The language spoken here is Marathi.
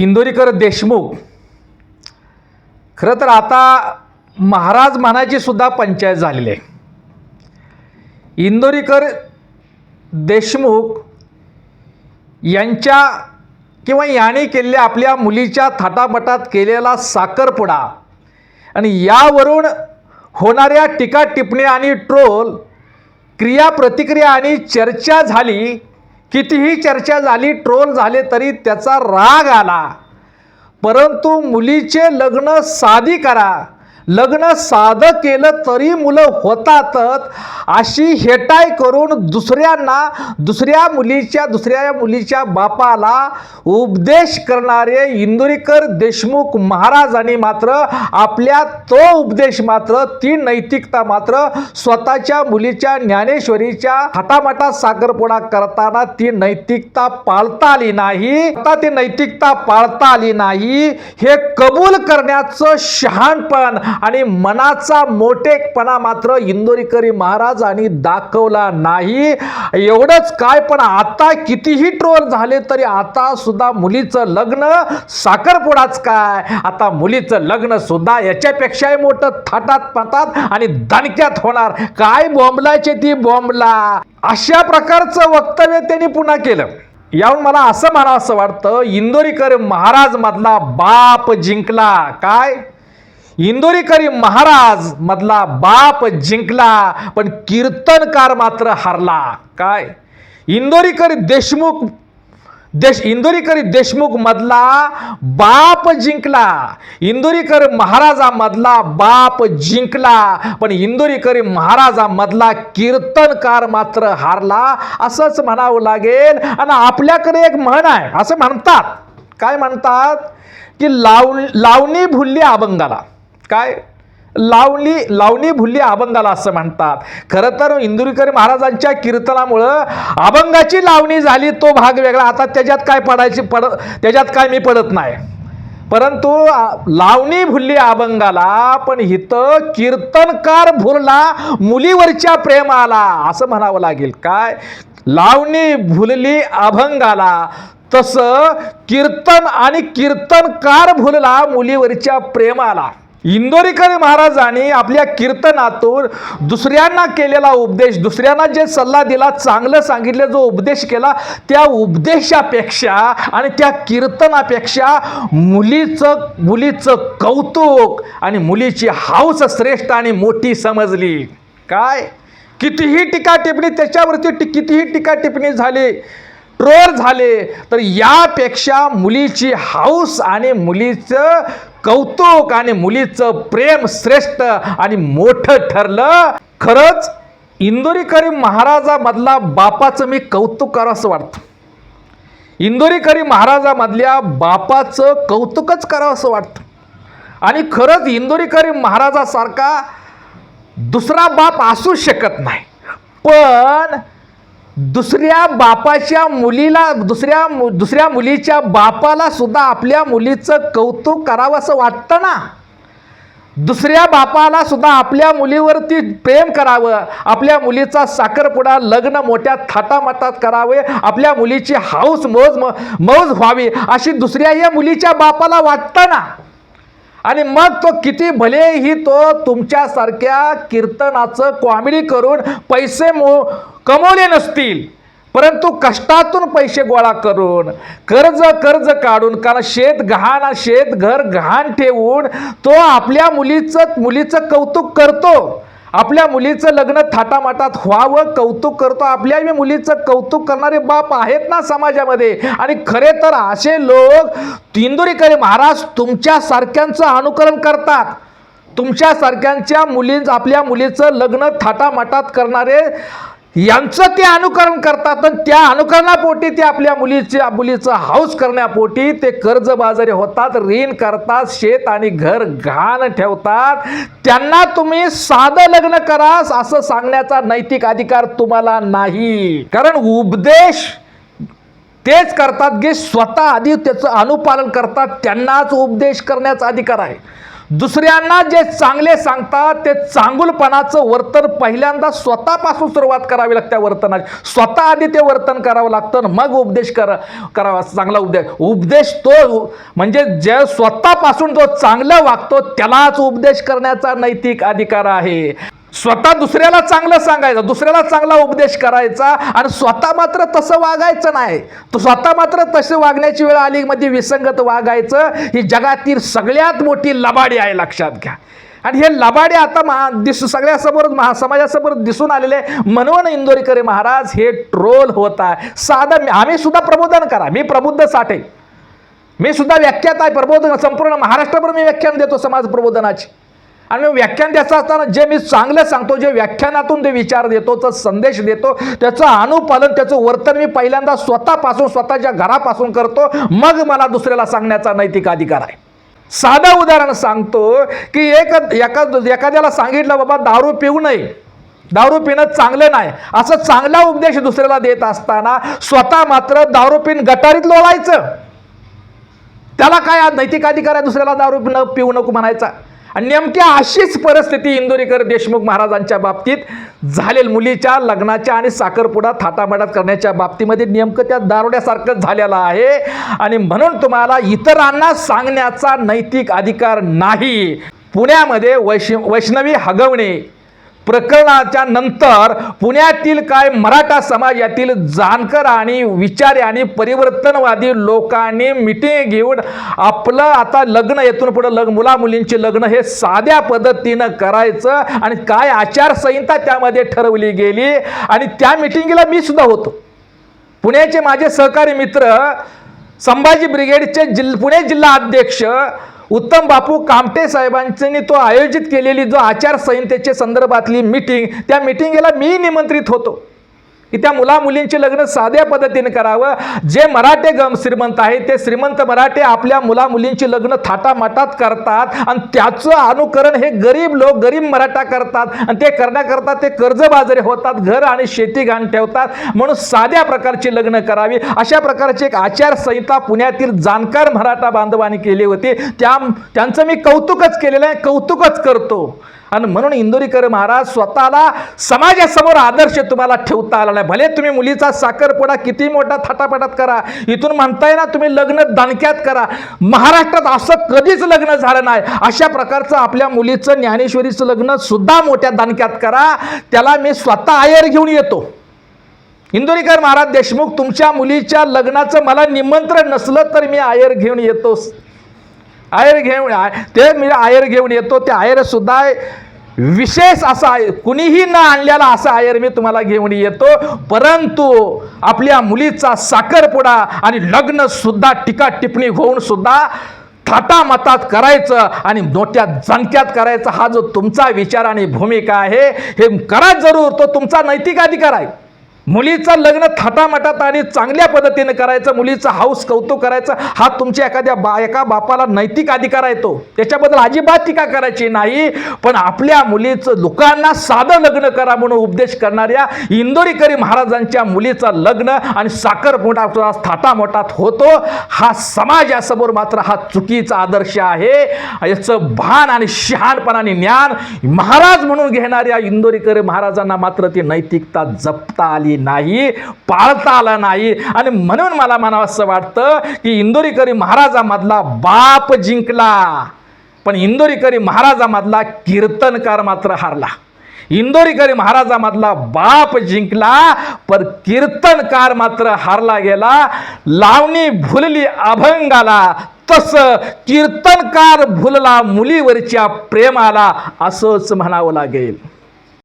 इंदोरीकर देशमुख. खरं तर आता महाराज म्हणायची सुद्धा पंचायत झालेली आहे इंदोरीकर देशमुख यांच्या किंवा याने केलेल्या आपल्या मुलीच्या थाटापटात केलेला साखरपुडा आणि यावरून होणाऱ्या टीका टिपणी आणि ट्रोल क्रिया प्रतिक्रिया आणि चर्चा झाली कितीही चर्चा झाली ट्रोल झाले तरी त्याचा राग आला. परंतु मुलीचे लग्न साधी करा. लग्न साधं केलं तरी मुलं होतातच. अशी हेटाय करून दुसऱ्यांना दुसऱ्या मुलीच्या दुसऱ्या मुलीच्या बापाला उपदेश करणारे इंदुरीकर देशमुख महाराजांनी मात्र आपल्या तो उपदेश मात्र ती नैतिकता मात्र स्वतःच्या मुलीच्या ज्ञानेश्वरीच्या हटामटा साखरपुडा करताना ती नैतिकता पाळता आली नाही. आता ती नैतिकता पाळता आली नाही हे कबूल करण्याचं शहाणपण आणि मनाचा मोठेपणा मात्र इंदोरीकरी महाराजांनी दाखवला नाही. एवढंच काय पण आता कितीही ट्रोल झाले तरी आता सुद्धा मुलीचं लग्न साखरपुडाच काय? आता मुलीचं लग्न सुद्धा याच्यापेक्षाही मोठं थाटात पातात आणि दणक्यात होणार. काय बॉम्बलाचे ती बॉम्बला अशा प्रकारचं वक्तव्य त्यांनी पुन्हा केलं. यावर मला असं म्हणावं असं वाटतं इंदोरीकर महाराज मधला बाप जिंकला. काय? इंदोरीकरी महाराज मधला बाप जिंकला पण कीर्तनकार मात्र हरला. काय? इंदोरीकर देशमुख देश इंदोरीकरी देशमुख मधला बाप जिंकला. इंदोरीकर महाराजामधला बाप जिंकला पण इंदोरीकरी महाराजामधला कीर्तनकार मात्र हारला असंच म्हणावं लागेल. आणि आपल्याकडे एक म्हण आहे असं म्हणतात. काय म्हणतात? की लाव लावणी भुलली अभंगाला. काय? लावणी लावणी भुल्ली अभंगाला असं म्हणतात. खरं तर इंदुरीकर महाराजांच्या कीर्तनामुळं अभंगाची लावणी झाली तो भाग वेगळा. आता त्याच्यात काय पडायची पड त्याच्यात काय मी पडत नाही. परंतु लावणी भुलली अभंगाला पण इथं कीर्तनकार भुरला मुलीवरच्या प्रेमाला असं म्हणावं लागेल. काय? लावणी भुलली अभंगाला तसं कीर्तन आणि कीर्तनकार भुलला मुलीवरच्या प्रेमाला. इंदोरीकर महाराजांनी आपल्या कीर्तनातून दुसऱ्यांना केलेला उपदेश दुसऱ्यांना जे सल्ला दिला चांगलं सांगितलं जो उपदेश केला त्या उपदेशापेक्षा आणि त्या कीर्तनापेक्षा मुलीचं मुलीचं कौतुक आणि मुलीची हाऊस श्रेष्ठ आणि मोठी समजली. काय? कितीही टीका टिप्पणी त्याच्यावरती टी कितीही टीका टिप्पणी झाली ट्रोल झाले तर यापेक्षा मुलीची हाऊस आणि मुलीचं कौतुक आणि मुलीचं प्रेम श्रेष्ठ आणि मोठं ठरलं. खरंच इंदोरीकरी महाराजामधला बापाचं मी कौतुक करावं असं वाटतं. इंदोरीकरी महाराजामधल्या बापाचं कौतुकच करावं असं वाटतं. आणि खरंच इंदोरीकरी महाराजासारखा दुसरा बाप असू शकत नाही. पण दुसऱ्या बापाच्या मुलीला दुसऱ्या मु- दुसऱ्या मुलीच्या बापाला सुद्धा आपल्या मुलीचं कौतुक करावं असं वाटतं ना? दुसऱ्या बापाला सुद्धा आपल्या मुलीवरती प्रेम करावं आपल्या मुलीचा साखरपुडा लग्न मोठ्या थाटामाटात करावे आपल्या मुलीची हाऊस मौज म- मौज व्हावी अशी दुसऱ्या या मुलीच्या बापाला वाटतं ना? आणि मग तो किती भलेही तो तुमच्यासारख्या कीर्तनाचं कॉमेडी करून पैसे मो कमवले नसतील. परंतु कष्टातून पैसे गोळा करून कर्ज कर्ज काढून कारण शेत गहाण शेत घर गहाण ठेवून तो आपल्या मुलीचं मुलीचं कौतुक करतो. आपल्या मुलीचं लग्न थाटामाटात व्हावं कौतुक करतो. आपल्या मुलीचं कौतुक करणारे बाप आहेत ना समाजामध्ये. आणि खरे तर असे लोक तिंदुरीकडे महाराज तुमच्यासारख्यांचं अनुकरण करतात. तुमच्यासारख्यांच्या मुलीं आपल्या मुलीचं लग्न थाटामाटात करणारे यांचं ते अनुकरण करतात आणि त्या अनुकरणापोटी ते आपल्या मुलीच्या मुलीचं हाऊस करण्यापोटी ते कर्जबाजारी होतात ऋण करतात शेत आणि घर घाण ठेवतात. त्यांना तुम्ही साधं लग्न करा असं सांगण्याचा नैतिक अधिकार तुम्हाला नाही. कारण उपदेश तेच करतात जे स्वतः आधी त्याचं अनुपालन करतात त्यांनाच उपदेश करण्याचा अधिकार आहे. दुसऱ्यांना जे चांगले सांगतात ते चांगुलपणाचं वर्तन पहिल्यांदा स्वतःपासून सुरुवात करावी लागते त्या वर्तनाची. स्वतः आधी ते वर्तन करावं लागतं मग उपदेश करा करावा चांगला उपदेश. उपदेश तो म्हणजे जे स्वतःपासून जो चांगलं वागतो त्यालाच उपदेश करण्याचा नैतिक अधिकार आहे. स्वतः दुसऱ्याला चांगलं सांगायचं दुसऱ्याला चांगला उपदेश करायचा आणि स्वतः मात्र तसं वागायचं नाही. तो स्वतः मात्र तसं वागण्याची वेळ आली मध्ये विसंगत वागायचं. ही जगातील सगळ्यात मोठी लबाडी आहे लक्षात घ्या. आणि हे लबाडे आता महा दिस सगळ्यासमोर महा समाजासमोर दिसून आलेले म्हणून इंदोरीकरे महाराज हे ट्रोल होत आहे. साधं आम्ही सुद्धा प्रबोधन करा. मी प्रबुद्ध साठे. मी सुद्धा व्याख्यात आहे प्रबोधन संपूर्ण महाराष्ट्रभर मी व्याख्यान देतो समाज प्रबोधनाची. आणि व्याख्यान द्यायचं असताना जे मी चांगलं सांगतो जे व्याख्यानातून ते विचार देतो तो संदेश देतो त्याचं अनुपालन त्याचं वर्तन मी पहिल्यांदा स्वतःपासून स्वतःच्या घरापासून करतो मग मला दुसऱ्याला सांगण्याचा नैतिक अधिकार आहे. साधं उदाहरण सांगतो की एक एका एखाद्याला सांगितलं बाबा दारू पिऊ नये. दारू पिणं चांगलं नाही. असं चांगला उपदेश दुसऱ्याला देत असताना स्वतः मात्र दारू पिण गटारीत लोळायचं. त्याला काय नैतिक अधिकार आहे दुसऱ्याला दारू न पिऊ नको म्हणायचा? आणि नेमक्या अशीच परिस्थिती इंदोरीकर देशमुख महाराजांच्या बाबतीत झालेल मुलीच्या लग्नाच्या आणि साखरपुडा थाटामाटात करण्याच्या बाबतीमध्ये नेमकं त्या दारोड्यासारखंच झालेलं आहे. आणि म्हणून तुम्हाला इतरांना सांगण्याचा नैतिक अधिकार नाही. पुण्यामध्ये वैश वैष्णवी हगवणे प्रकरणाच्या नंतर पुण्यातील काय मराठा समाजातील यातील आणि विचारे आणि परिवर्तनवादी लोकांनी मिटिंग घेऊन आपलं आता लग्न येथून पुढे लग्न मुलामुलींचे लग्न हे साध्या पद्धतीनं करायचं आणि काय आचारसंहिता त्यामध्ये ठरवली गेली आणि त्या मिटिंगला मी सुद्धा होतो. पुण्याचे माझे सहकारी मित्र संभाजी ब्रिगेडचे जिल पुणे जिल्हा अध्यक्ष उत्तम बापू कामटे साहेबांनी तो आयोजित केलेली जो आचारसंहितेच्या संदर्भातली मीटिंग त्या मिटिंगला मी निमंत्रित होतो. की त्या मुला मुलींचे लग्न साध्या पद्धतीने करावं. जे मराठे गम श्रीमंत आहे ते श्रीमंत मराठे आपल्या मुला मुलींची लग्न थाटामाटात करतात आणि त्याचं अनुकरण हे गरीब लोक गरीब मराठा करतात आणि ते करण्याकरता ते कर्जबाजारी होतात घर आणि शेती घाण ठेवतात. म्हणून साध्या प्रकारची लग्न करावी. अशा प्रकारची एक आचारसंहिता पुण्यातील जाणकार मराठा बांधवांनी केली होती. त्या त्यांचं मी कौतुकच केलेलं आहे. कौतुकच करतो. आणि म्हणून इंदोरीकर महाराज स्वतःला समाजासमोर आदर्श तुम्हाला ठेवता आला नाही. भले तुम्ही मुलीचा साखरपुडा किती मोठा थाटापाटात करा इथून म्हणताय ना तुम्ही लग्न दणक्यात करा. महाराष्ट्रात असं कधीच लग्न झालं नाही. अशा प्रकारचं आपल्या मुलीचं ज्ञानेश्वरीचं लग्न सुद्धा मोठ्या दणक्यात करा. त्याला मी स्वतः आयर घेऊन येतो. इंदोरीकर महाराज देशमुख तुमच्या मुलीच्या लग्नाचं मला निमंत्रण नसलं तर मी आयर घेऊन येतोस आयर घेऊन ते मी आयर घेऊन येतो ते आयरसुद्धा विशेष असा आहे कुणीही न आणलेला असा आयर मी तुम्हाला घेऊन येतो. परंतु आपल्या मुलीचा साखरपुडा आणि लग्नसुद्धा टीका टिप्पणी होऊन सुद्धा थाटामातात करायचं आणि मोठ्या जणक्यात करायचं हा जो तुमचा विचार आणि भूमिका आहे हे करा जरूर. तो तुमचा नैतिक अधिकार आहे. मुलीचं लग्न थाटामाटात आणि चांगल्या पद्धतीने करायचं मुलीचं हाऊस कौतुक करायचं हा तुमच्या एखाद्या बा एका बापाला नैतिक अधिकार आहे तो. त्याच्याबद्दल अजिबात टीका करायची नाही पण आपल्या मुलीचं लोकांना साधं लग्न करा म्हणून उपदेश करणाऱ्या इंदोरीकरी महाराजांच्या मुलीचं लग्न आणि साखरपुडा थाटामाटात होतो हा समाजासमोर मात्र हा चुकीचा आदर्श आहे. याचं भान आणि शहाणपण आणि ज्ञान महाराज म्हणून घेणाऱ्या इंदोरीकर महाराजांना मात्र ती नैतिकता जपता आली नाही पाळता आला नाही. आणि म्हणून मला म्हणावं असं वाटतं की इंदोरीकरी महाराजामधला बाप जिंकला. पण इंदोरीकरी महाराजामधला कीर्तनकार मात्र हारला. इंदोरीकरी महाराजामधला बाप जिंकला पर कीर्तनकार मात्र हारला गेला. लावणी भुलली अभंगाला तस कीर्तनकार भुलला मुलीवरच्या प्रेमाला असंच म्हणावं लागेल.